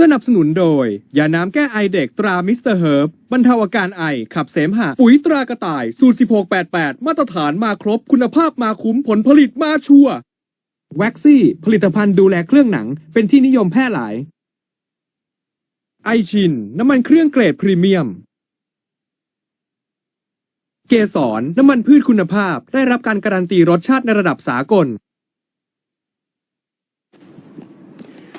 สนับสนุนโดยยาน้ำแก้ไอเด็กตรามิสเตอร์เฮิร์บบรรเทาอาการไอขับเสมหะปุ๋ยตรากระต่ายสูตร 1688 มาตรฐานมาครบคุณภาพมาคุ้มผลผลิตมาชัวร์แว็กซี่ผลิตภัณฑ์ดูแลเครื่องหนังเป็นที่นิยมแพร่หลาย ไอชิน น้ำมันเครื่องเกรดพรีเมียม เกสรน้ำมันพืชคุณภาพได้รับการการันตีรสชาติในระดับสากล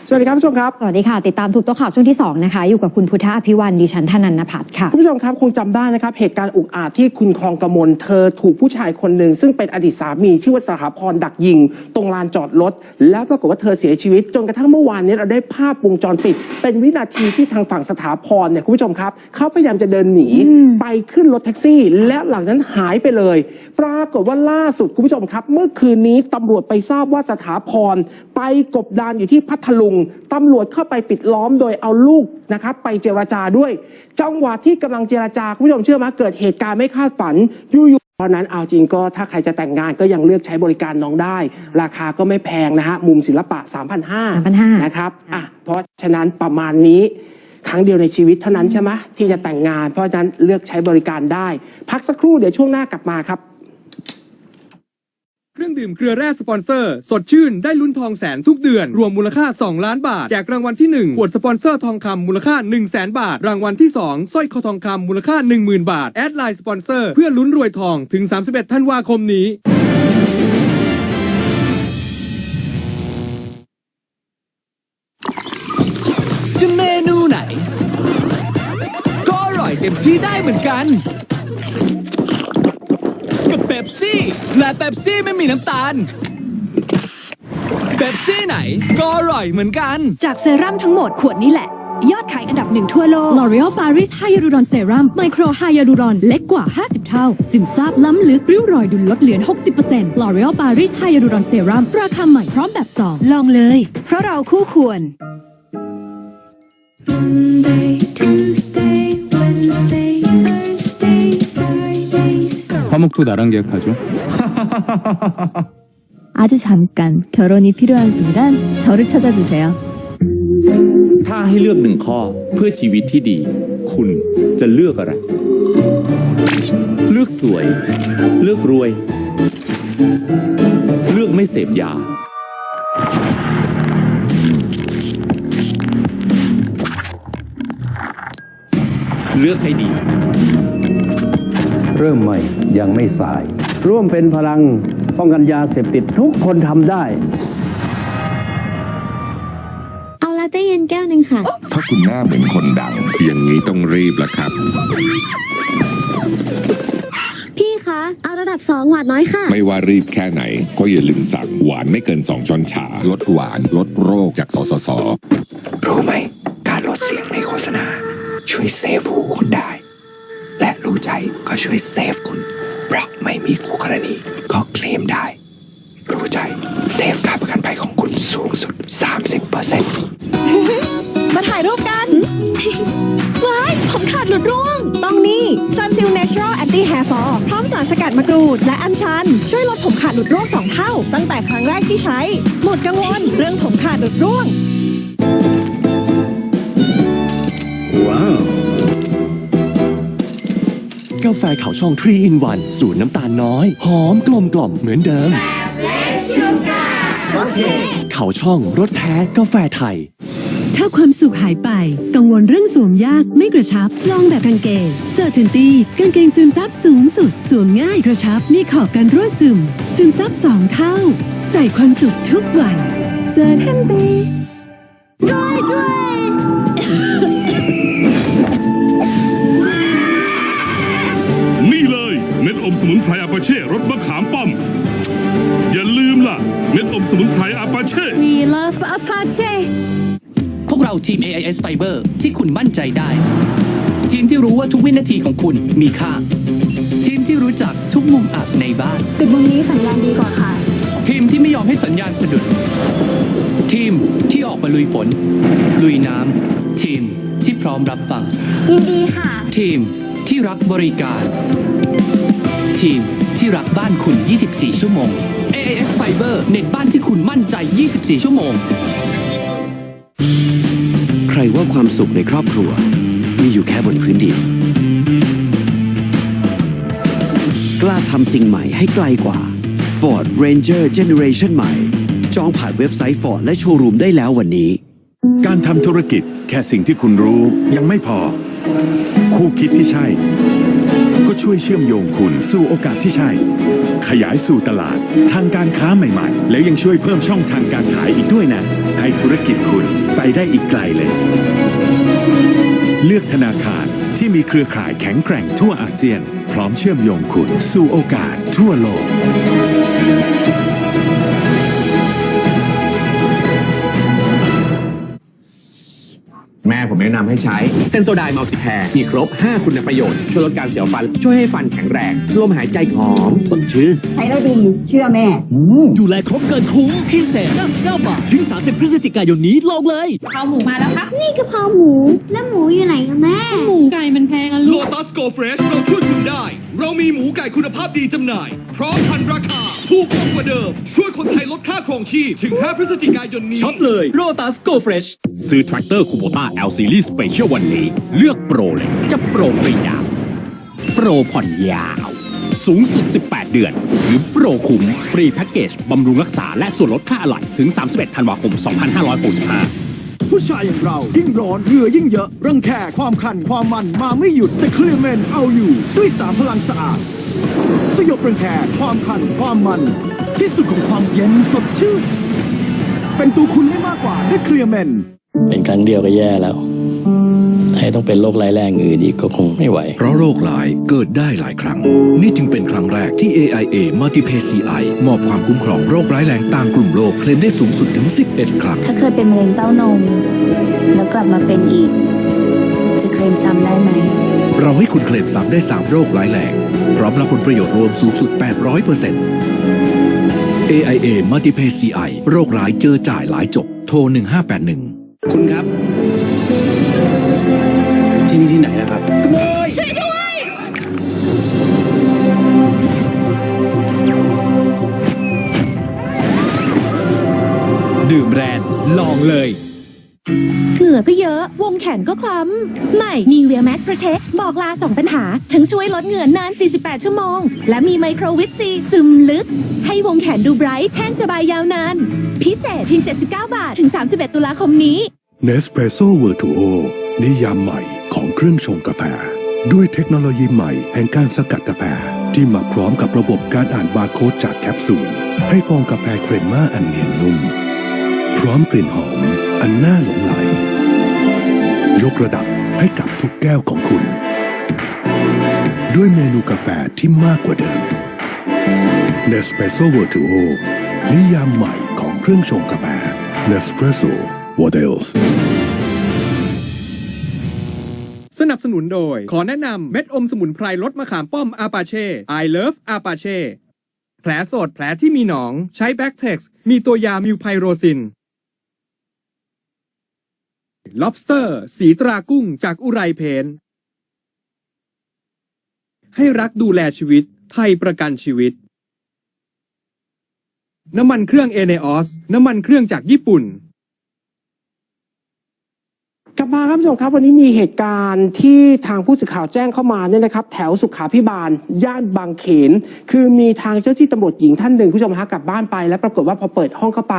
สวัสดีครับผู้ชมครับ สวัสดีค่ะ ติดตามทุกโต๊ะข่าวช่วงที่2นะคะ อยู่กับคุณพุทธอภิวันดิฉันธนันนพัฒน์ค่ะ คุณผู้ชมครับคงจำได้นะครับ เหตุการณ์อุกอาจที่คุณคลองกมลเธอถูกผู้ชายคนหนึ่ง ซึ่งเป็นอดีตสามี ชื่อว่าสถาพรดักยิง ตรงลานจอดรถแล้วปรากฏว่าเธอเสียชีวิต จนกระทั่งเมื่อวานนี้เราได้ภาพวงจรปิด เป็นวินาทีที่ทางฝั่งสถาพรเนี่ยคุณผู้ชมครับเขาพยายามจะเดินหนีไปขึ้นรถแท็กซี่ และหลังนั้นหายไปเลย ปรากฏว่าล่าสุดคุณผู้ชมครับ เมื่อคืนนี้ตำรวจไปทราบว่าสถาพรไปกบดานอยู่ที่พัทลุงตำรวจเข้าไปปิดล้อมโดยเอาลูกนะครับไปเจรจาด้วย จังหวะที่กำลังเจรจาคุณผู้ชมเชื่อไหมเกิดเหตุการณ์ไม่คาดฝันอยู่ๆตอนนั้นเอาจริงก็ถ้าใครจะแต่งงานก็ยังเลือกใช้บริการน้องได้ ราคาก็ไม่แพงนะฮะมุมศิลปะ 3,500 3,500นะครับอะเพราะฉะนั้นประมาณนี้ครั้งเดียวในชีวิตเท่านั้นใช่ไหมที่จะแต่งงาน เพราะฉะนั้นเลือกใช้บริการได้ พักสักครู่เดี๋ยวช่วงหน้ากลับมาครับ เครื่องดื่มเกลือแร่สปอนเซอร์ สดชื่นได้ลุ้นทองแสนทุกเดือน รวมมูลค่า 2 ล้านบาท แจกรางวัลที่ 1 ขวดสปอนเซอร์ทองคำมูลค่า 1 0 0 0 0แสนบาท รางวัลที่ 2สร้อยคอทองคำมูลค่า 10,000 บาท แอดไลน์สปอนเซอร์เพื่อลุ้นรวยทองถึง 31 ธันวาคมนี้ จะเมนูไหน ก็อร่อยเต็มที่ได้เหมือนกัน กับเบปซี่ และเบปซี่ไม่มีน้ำตาลเบปซี่ไหนก็อร่อยเหมือนกัน จากเซรั่มทั้งหมดขวดนี้แหละ ยอดขายอันดับหนึ่งทั่วโลก L'Oreal Paris Hyaluron Serum Micro Hyaluron เล็กกว่า 50 เท่า ซึมซาบล้ำลึกริ้วรอยดูลดเหลือน 60% L'Oreal Paris Hyaluron Serum ราคาใหม่พร้อมแบบ 2 ลองเลย เพราะเราคู่ควร Monday, Saturday. 화목도 나랑 계약하죠. 아주 잠깐 결혼이 필요한 순간 저를 찾아주세요. ถ้าให้เลือกหนึ่งข้อเพื่อชีวิตที่ดี คุณจะเลือกอะไร เลือกสวย เลือกรวย เลือกไม่เสพยา เลือกให้ดี เริ่มใหม่ยังไม่สาย ร่วมเป็นพลังป้องกันยาเสพติดทุกคนทำได้ เอาลาเต้เย็นแก้วหนึ่งค่ะ ถ้าคุณหน้าเหมือนคนดัง อย่างนี้ต้องรีบแล้วครับ พี่คะ เอาระดับสองหวานน้อยค่ะ ไม่ว่ารีบแค่ไหน ก็อย่าลืมสั่งหวานไม่เกิน 2 ช้อนชา ลดหวานลดโรคจากสสส รู้ไหม การลดเสียงในโฆษณา ช่วยเซฟหูคุณไดู้้ใจก็ช่วยเซฟคุณเพราะไม่มีคู่กรณีก็เคลมได้ รู้ใจเซฟค่าประกันภัยของคุณสูงสุด 30%มาถ่ายรูปกัน ว้ายผมขาดหลุดร่วง ต้องนี่ Sunsil Natural Anti Hair Fall พร้อมสารสกัดมะกรูด และอัญชัน ช่วยลดผมขาดหลุดร่วง 2 เท่า ตั้งแต่ครั้งแรกที่ใช้ หมดกังวลเรื่องผมขาดหลุดร่วง กาแฟเขาช่อง3 in 1สูตรน้ำตาลน้อย หอมกลมกล่อมเหมือนเดิมเขาช่องรสแท้กาแฟไทย ถ้าความสุขหายไป กังวลเรื่องสวมยากไม่กระชับ ลองแบบกางเกง Certainty กางเกงซึมซับสูงสุด สวมง่ายกระชับ มีขอบกันรั่วซึม ซึมซับสองเท่า ใส่ความสุขทุกวัน Certainty นี่ อมสมุนไพรอาปาเช่รสมะขามป้อม อย่าลืมล่ะ เม็ดอมสมุนไพรอาปาเช่ We love Apache พวกเราทีม AIS Fiber ที่คุณมั่นใจได้ ทีมที่รู้ว่าทุกวินาทีของคุณมีค่า ทีมที่รู้จักทุกมุมอับในบ้านติดมุมนี้สัญญาณดีกว่าค่ะ ทีมที่ไม่ยอมให้สัญญาณสะดุด ทีมที่ออกมาลุยฝน ลุยน้ำทีมที่พร้อมรับฟัง ยินดีค่ะ ทีมที่รักบริการ ทีมที่รักบ้านคุณ 24 ชั่วโมง AIS Fiber เน็ตบ้านที่คุณมั่นใจ 24 ชั่วโมง ใครว่าความสุขในครอบครัว มีอยู่แค่บนพื้นดิน กล้าทำสิ่งใหม่ให้ไกลกว่า Ford Ranger Generation ใหม่ จองผ่านเว็บไซต์ Ford และโชว์รูมได้แล้ววันนี้ การทำธุรกิจแค่สิ่งที่คุณรู้ยังไม่พอ คู่คิดที่ใช่ ก็ช่วยเชื่อมโยงคุณสู่โอกาสที่ใช่ ขยายสู่ตลาด ทางการค้าใหม่ๆ แล้วยังช่วยเพิ่มช่องทางการขายอีกด้วยนะ ให้ธุรกิจคุณไปได้อีกไกลเลย เลือกธนาคารที่มีเครือข่ายแข็งแกร่งทั่วอาเซียน พร้อมเชื่อมโยงคุณสู่โอกาสทั่วโลก ผมแนะนำให้ใช้เซนโซไดมัลติแพร์มีครบ 5 คุณประโยชน์ ช่วยลดการเสียวฟัน ช่วยให้ฟันแข็งแรงลมหายใจหอมสดชื่น ใช้แล้วดีเชื่อแม่ ดูแลครบเกินคุ้มพิเศษ99บาท ถึง 30 พฤศจิกายนนี้ลองเลย เอาหมูมาแล้วครับนี่กะเพราหมู แล้วหมูอยู่ไหนคะแม่ หมูไก่มันแพงอะโลลูกตัสโกเฟรชเราช่วยคุณได้ เรามีหมูไก่คุณภาพดีจำหน่าย พร้อมพันราคา ถูกกว่าเดิม ช่วยคนไทยลดค่าครองชีพ ถึง 5 พฤศจิกายนนี้ ช็อปเลย Lotus Go Fresh ซื้อ Tractor Kubota L Series Special วันนี้ เลือกโปรเลย จะโปรฟรีดาวน์โปรผ่อนยาว สูงสุด 18 เดือน หรือโปรคุ้มฟรีแพ็กเกจบำรุงรักษาและส่วนลดค่าอะไหล่ถึง 31 ธันวาคม 2565ผู้ชายอย่างเรายิ่งร้อนเหงื่อยิ่งเยอะเรื่องแค่ความคันความมันมาไม่หยุดแต่เคลียร์เมนเอาอยู่ ด้วยสามพลังสะอาด สยบเรื่องแค่ความคันความมัน ที่สุดของความเย็นสดชื่น เป็นตัวคุณได้มากกว่าด้วยเคลียร์เมนเป็นครั้งเดียวก็แย่แล้ว ให้ต้องเป็นโรคร้ายแรงอื่นอีกก็คงไม่ไหว เพราะโรคหลายเกิดได้หลายครั้ง นี่จึงเป็นครั้งแรกที่ AIA Multipay CI มอบความคุ้มครองโรคร้ายแรงตามกลุ่มโรคเคลมได้สูงสุดถึง 11 ครั้ง ถ้าเคยเป็นมะเร็งเต้านม แล้วกลับมาเป็นอีก จะเคลมซ้ำได้ไหม เราให้คุณเคลมซ้ำได้ 3 โรคร้ายแรง พร้อมรับผลประโยชน์รวมสูงสุด 800% AIA Multipay CI โรคร้ายเจอจ่ายหลายจบ โทร 1581 คุณครับ ที่นี่ที่ไหนนะครับ ช่วยด้วย ดื่มแรนลองเลย เหงื่อก็เยอะ วงแขนก็คล้ำ ใหม่ Nivea Max Protect บอกลาสองปัญหา ทั้งช่วยลดเหงื่อนาน 48 ชั่วโมง และมีไมโครวิตซีซึมลึก ให้วงแขนดูไบรท์แห้งสบายยาวนาน พิเศษเพียง 79 บาท ถึง 31 ตุลาคมนี้เนสเปรสโซ่เวอร์ทูโอนิยามใหม่ของเครื่องชงกาแฟ ด้วยเทคโนโลยีใหม่แห่งการสกัดกาแฟ ที่มาพร้อมกับระบบการอ่านบาร์โค้ดจากแคปซูลให้ฟองกาแฟเครมม่าอันเนียนนุ่ม พร้อมกลิ่นหอมอันน่าหลงไหล ยกระดับให้กับทุกแก้วของคุณ ด้วยเมนูกาแฟที่มากกว่าเดิม Nespresso Virtuo นิยามใหม่ของเครื่องชงกาแฟ Nespresso What else สนับสนุนโดย ขอแนะนำเม็ดอมสมุนไพรลดมะขามป้อมอาปาเช่ I love อาปาเช่แผลสดแผลที่มีหนอง ใช้แบ็กเท็กซ์มีตัวยามิวไพโรซิน lobster สีตรากุ้งจากอุไรเพน ให้รักดูแลชีวิต ไทยประกันชีวิต น้ำมันเครื่องเอเนออส น้ำมันเครื่องจากญี่ปุ่น กลับมาครับผู้ชมครับวันนี้มีเหตุการณ์ที่ทางผู้สื่อข่าวแจ้งเข้ามาเนี่ยนะครับ แถวสุขาพิบาล ย่านบางเขน คือมีทางเจ้าที่ตำรวจหญิงท่านหนึ่งผู้ชมฮะกลับบ้านไป แล้วปรากฏว่าพอเปิดห้องเข้าไป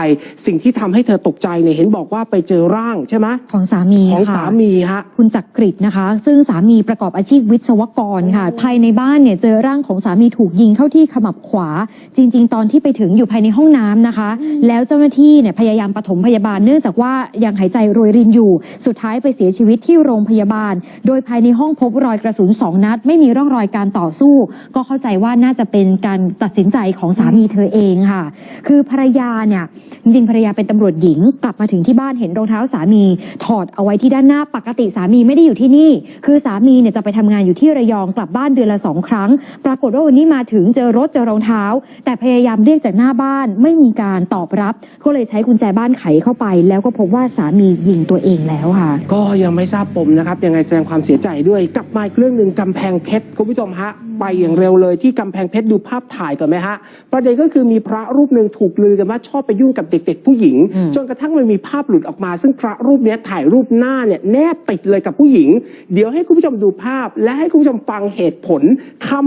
สิ่งที่ทำให้เธอตกใจเนี่ยเห็นบอกว่าไปเจอร่างใช่ไหมของสามีของค่ะสามีฮะ คุณจักกริดนะคะ ซึ่งสามีประกอบอาชีพวิศวกรค่ะ ภายในบ้านเนี่ยเจอร่างของสามีถูกยิงเข้าที่ขมับขวา จริง ๆ ตอนที่ไปถึงอยู่ภายในห้องน้ำนะคะ แล้วเจ้าหน้าที่เนี่ยพยายามปฐมพยาบาลเนื่องจากว่ายังหายใจโรยรินอยู่สุดท้ายไปเสียชีวิตที่โรงพยาบาล โดยภายในห้องพบรอยกระสุนสองนัด ไม่มีร่องรอยการต่อสู้ ก็เข้าใจว่าน่าจะเป็นการตัดสินใจของสามีเธอเองค่ะ คือภรรยาเนี่ยจริงๆภรรยาเป็นตำรวจหญิง กลับมาถึงที่บ้านเห็นรองเท้าสามีถอดเอาไว้ที่ด้านหน้าปกติสามีไม่ได้อยู่ที่นี่ คือสามีเนี่ยจะไปทำงานอยู่ที่ระยองกลับบ้านเดือนละสองครั้ง ปรากฏว่าวันนี้มาถึงเจอรถเจอรองเท้า แต่พยายามเรียกจากหน้าบ้านไม่มีการตอบรับ ก็เลยใช้กุญแจบ้านไขเข้าไป แล้วก็พบว่าสามียิงตัวเองแล้วค่ะก็ยังไม่ทราบปมนะครับยังไงแสดงความเสียใจด้วยกลับมาอีกเรื่องหนึ่งกำแพงเพชรคุณผู้ชมฮะไปอย่างเร็วเลยที่กำแพงเพชรดูภาพถ่ายก่อนไหมฮะประเด็นก็คือมีพระรูปหนึ่งถูกลือกันว่าชอบไปยุ่งกับเด็ก ๆ ผู้หญิง จนกระทั่งมันมีภาพหลุดออกมา ซึ่งพระรูปเนี้ยถ่ายรูปหน้าเนี่ยแนบติดเลยกับผู้หญิง เดี๋ยวให้คุณผู้ชมดูภาพ และให้คุณผู้ชมฟังเหตุผลคำ